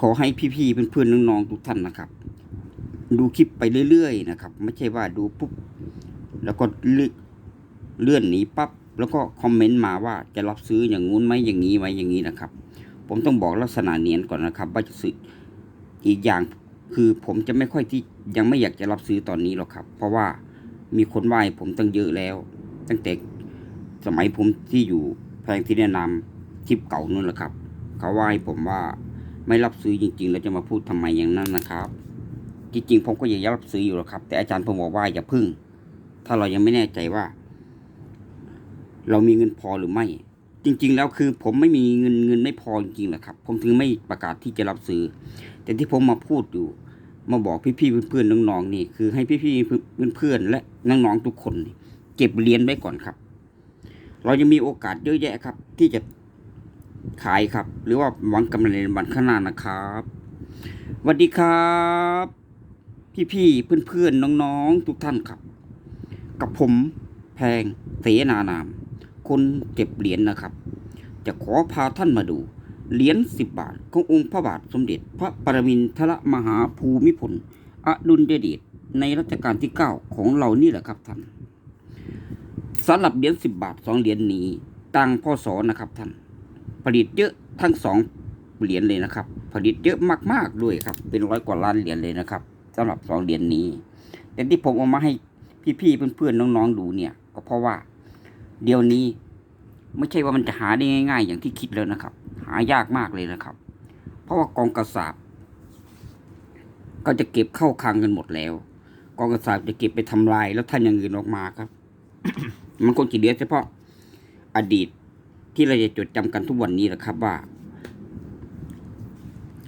ขอให้พี่ๆเพื่อนๆน้องๆทุกท่านนะครับ ดูคลิปไปเรื่อยๆนะครับ ไม่ใช่ว่าดูปุ๊บแล้วก็เลื่อนหนีปั๊บแล้วก็คอมเมนต์มาว่าจะรับซื้ออย่างงู้นไหมอย่างนี้ไหมอย่างนี้นะครับ ผมต้องบอกลักษณะเนียนก่อนนะครับ ว่าจะซื้ออีกอย่างคือผมจะไม่ค่อยที่ยังไม่อยากจะรับซื้อตอนนี้หรอกครับ เพราะว่ามีคนไหว้ผมตั้งเยอะแล้ว ตั้งแต่สมัยผมที่อยู่แพงที่แนะนำคลิปเก่านั่นแหละครับ เขาไหว้ผมว่า ไม่รับซื้อจริงๆ แล้วจะมาพูดทำไมอย่างนั้นนะครับ จริงๆผมก็อยากรับซื้ออยู่หรอกครับ แต่อาจารย์ผมบอกว่าอย่าพึ่ง ถ้าเรายังไม่แน่ใจว่า เรามีเงินพอหรือไม่ จริง ๆ แล้วคือผมไม่มีเงินเงินไม่พอจริงๆนะครับ ผมถึงไม่ประกาศที่จะรับซื้อ แต่ที่ผมมาพูดอยู่ มาบอกพี่ๆเพื่อนๆน้องๆนี่ คือให้พี่ๆเพื่อนๆและน้องๆทุกคน เก็บเรียญไว้ก่อนครับ เรายังมีโอกาสเยอะแยะครับ ที่จะ ขายครับ หรือว่าหวังกำไรในวันข้างหน้านะครับสวัสดีครับ พี่ๆเพื่อนๆน้องๆ ทุกท่านครับ กับผมแพงเสนานาม คนเก็บเหรียญนะครับ จะขอพาท่านมาดูเหรียญสิบบาทขององค์พระบาทสมเด็จ พระปรมินทรมหาภูมิพลอดุลยเดชในรัชกาลที่เก้าของเรานี่แหละครับท่านสำหรับเหรียญสิบบาทสองเหรียญนี้ตั้งพ่อสอนะครับท่าน ลิตเยอะทั้งสองเหรียญเลยนะครับ ผลิตเยอะมากๆด้วยครับ เป็นร้อยกว่าล้านเหรียญเลยนะครับสำหรับสองเหรียญนี้ แต่ที่ผมเอามาให้พี่ๆเพื่อนๆน้องๆดูเนี่ย ก็เพราะว่าเดี๋ยวนี้ ไม่ใช่ว่ามันจะหาได้ง่าย ๆ อย่างที่คิดแล้วนะครับ หายากมากเลยนะครับ เพราะว่ากองกระสาบก็จะเก็บเข้าคลังกันหมดแล้ว กองกระสาบจะเก็บไปทำลาย แล้วท่านอย่างอื่นออกมาครับ มันคงจะเหลือเฉพาะอดีต ที่เราจะจดจำกันทุกวันนี้แหละครับว่า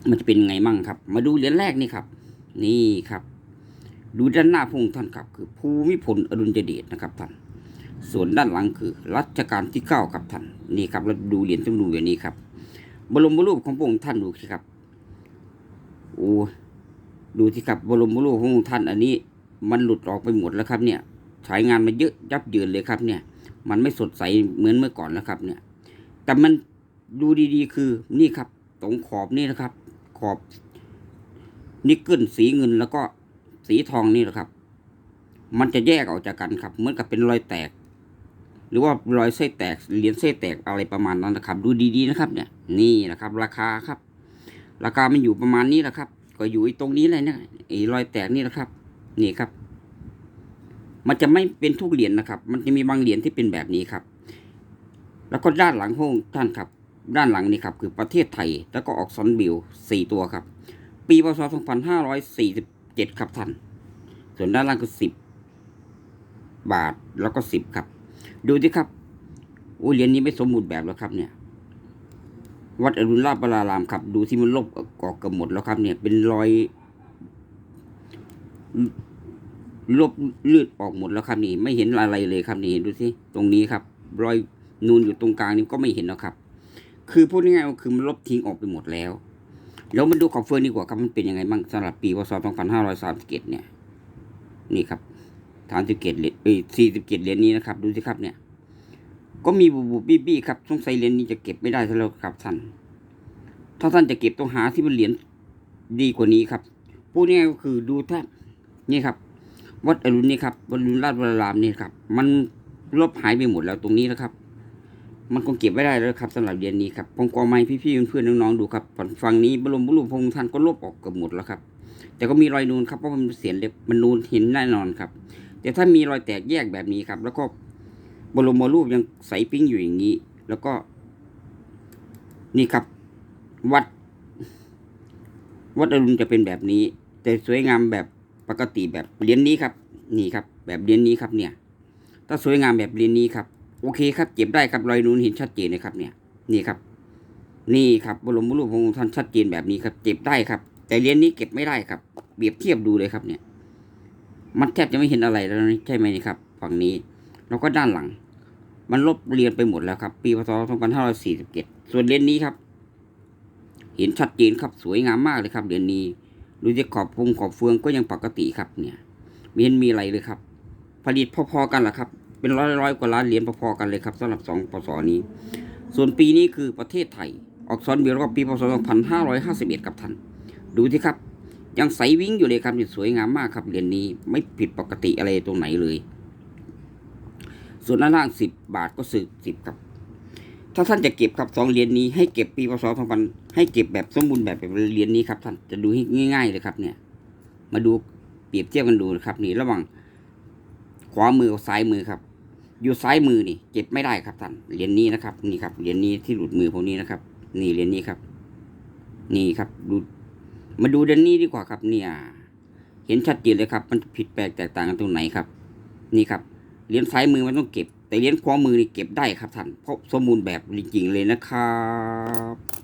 มันจะเป็นไงมั่งครับ มาดูเหรียญแรกนี่ครับ นี่ครับ ดูด้านหน้าพงค์ท่านครับ คือภูมิพลอดุลยเดชนะครับท่านส่วนด้านหลังคือรัชกาลที่เก้าครับท่านนี่ครับเราดูเหรียญต้องดูอย่างนี้ครับบรมรูปของพระองค์ท่านดูสิครับโอ้ดูสิครับบรมรูปของพระองค์ท่านอันนี้ มันหลุดออกไปหมดแล้วครับเนี่ยใช้งานมาเยอะยับเยินเลยครับเนี่ย มันไม่สดใสเหมือนเมื่อก่อนแล้วครับเนี่ย แต่มันดูดีๆ คือนี่ครับ ตรงขอบนี่นะครับ ขอบนิกเกิลสีเงินแล้วก็สีทองนี่แหละครับ มันจะแยกออกจากกันครับเหมือนกับเป็นรอยแตก หรือว่ารอยไส้แตกเหรียญไส้แตกอะไรประมาณนั้นนะครับ ดูดีๆนะครับ เนี่ย นี่นะครับ ราคาครับ ราคามันอยู่ประมาณนี้แหละครับ ก็อยู่ไอ้ตรงนี้เลยเนี่ยไอ้รอยแตกนี่แหละครับ นี่ครับ มันจะไม่เป็นทุกเหรียญนะครับ มันจะมีบางเหรียญที่เป็นแบบนี้ครับ แล้วก็ด้านหลังห้องท่านครับ ด้านหลังนี่ครับคือประเทศไทย แล้วก็ออกซอนบิลสี่ตัวครับ ปีพศสองพันห้าร้อยสี่สิบเจ็ดครับท่าน ส่วนด้านล่างคือสิบบาทแล้วก็สิบครับ ดูสิครับโอ้เหรียญนี้ไม่สมบูรณ์แบบแล้วครับเนี่ย วัดอรุณราชบรารามครับ ดูที่มันลบออกกับหมดแล้วครับ เนี่ย เป็นรอยลบเลือดออกหมดแล้วครับนี่ ไม่เห็นอะไรเลยครับนี่ดูสิตรงนี้ครับ รอย นูนอยู่ตรงกลางนี่ก็ไม่เห็นแล้วครับ คือพูดง่ายๆก็คือมันลบทิ้งออกไปหมดแล้วแล้วมาดูขอบเฟืองดีกว่าครับมันเป็นยังไงบ้างสำหรับปีพศ2531เนี่ย นี่ครับฐานสิบเกตเหรียญเอ้ยสี่สิบเกตเหรียญนี้นะครับ ดูสิครับเนี่ย ก็มีบูบูบี้บี้ครับสงสัยเหรียญนี้จะเก็บไม่ได้ซะแล้วครับท่านถ้าท่านจะเก็บต้องหาที่มันเหรียญดีกว่านี้ครับพูดง่ายก็คือดูท่านนี่ครับ วัดอรุณนี่ครับวัดอรุณราชวรารามนี่ครับ มันลบหายไปหมดแล้วตรงนี้นะครับ มันคงเก็บไม่ได้แล้วครับสำหรับเหรียญนี้ครับผมกอไม้พี่ๆเพื่อนๆน้องๆดูครับฝั่งนี้บรมบุรุษพองค์ท่านก็ลบออกเกือบหมดแล้วครับ แต่ก็มีรอยนูนครับเพราะมันเสียนเล็บมันนูนเห็นแน่นอนครับ แต่ถ้ามีรอยแตกแยกแบบนี้ครับ แล้วก็บรมรูปยังใสปิ้งอยู่อย่างนี้ แล้วก็ นี่ครับ วัด วัดอรุณจะเป็นแบบนี้ แต่สวยงามแบบปกติแบบเรียญนี้ครับ นี่ครับ แบบเรียญนี้ครับเนี่ย ถ้าสวยงามแบบเรียญนี้ครับ โอเคครับเก็บได้ครับรอยนูนเห็นชัดเจนเลยครับ เนี่ย นี่ครับ นี่ครับบรมรูปของท่านชัดเจนแบบนี้ครับ เก็บได้ครับ แต่เหรียญนี้เก็บไม่ได้ครับเปรียบเทียบดูเลยครับเนี่ย มันแทบจะไม่เห็นอะไรแล้วนะใช่ไหมนี่ครับ ฝั่งนี้แล้วก็ด้านหลัง มันลบเรียนไปหมดแล้วครับ ปีพศ2547 ส่วนเหรียญนี้ครับ เห็นชัดเจนครับสวยงามมากเลยครับเหรียญนี้ดูที่ขอบพงขอบเฟืองก็ยังปกติครับ เนี่ยไม่เห็นมีอะไรเลยครับ ผลิตพอๆกันแหละครับ เป็นร้อยร้อยๆกว่าล้านเหรียญพอๆกันเลยครับสำหรับสองปศนี้ ส่วนปีนี้คือประเทศไทยอักษรเบียแล้วก็ปีพศ2551ครับท่านดูที่ครับ ยังใสวิ่งอยู่เลยครับสวยงามมากครับเหรียญนี้ไม่ผิดปกติอะไรตรงไหนเลย ส่วนด้านล่างสิบบาทก็ซื้อสิบครับ ถ้าท่านจะเก็บครับสองเหรียญนี้ให้เก็บปีพศ2000ให้เก็บแบบสมบูรณ์แบบแบบเหรียญนี้ครับท่านจะดูให้ง่าย ๆเลยครับเนี่ย มาดูเปรียบเทียบกันดูนะครับนี่ระหว่างขวามือกับซ้ายมือครับ อยู่ซ้ายมือนี่เก็บไม่ได้ครับท่านเหรียญนี้นะครับ นี่ครับเหรียญนี้ที่หลุดมือผมนี้นะครับ นี่เหรียญนี้ครับ นี่ครับดูมาดูเหรียญนี้ดีกว่าครับ เนี่ย เห็นชัดเจนเลยครับ มันผิดแปลกแตกต่างกันตรงไหนครับ นี่ครับเหรียญซ้ายมือมันต้องเก็บ แต่เหรียญขวามือนี่เก็บได้ครับท่านเพราะสมบูรณ์แบบจริงๆเลยนะครับ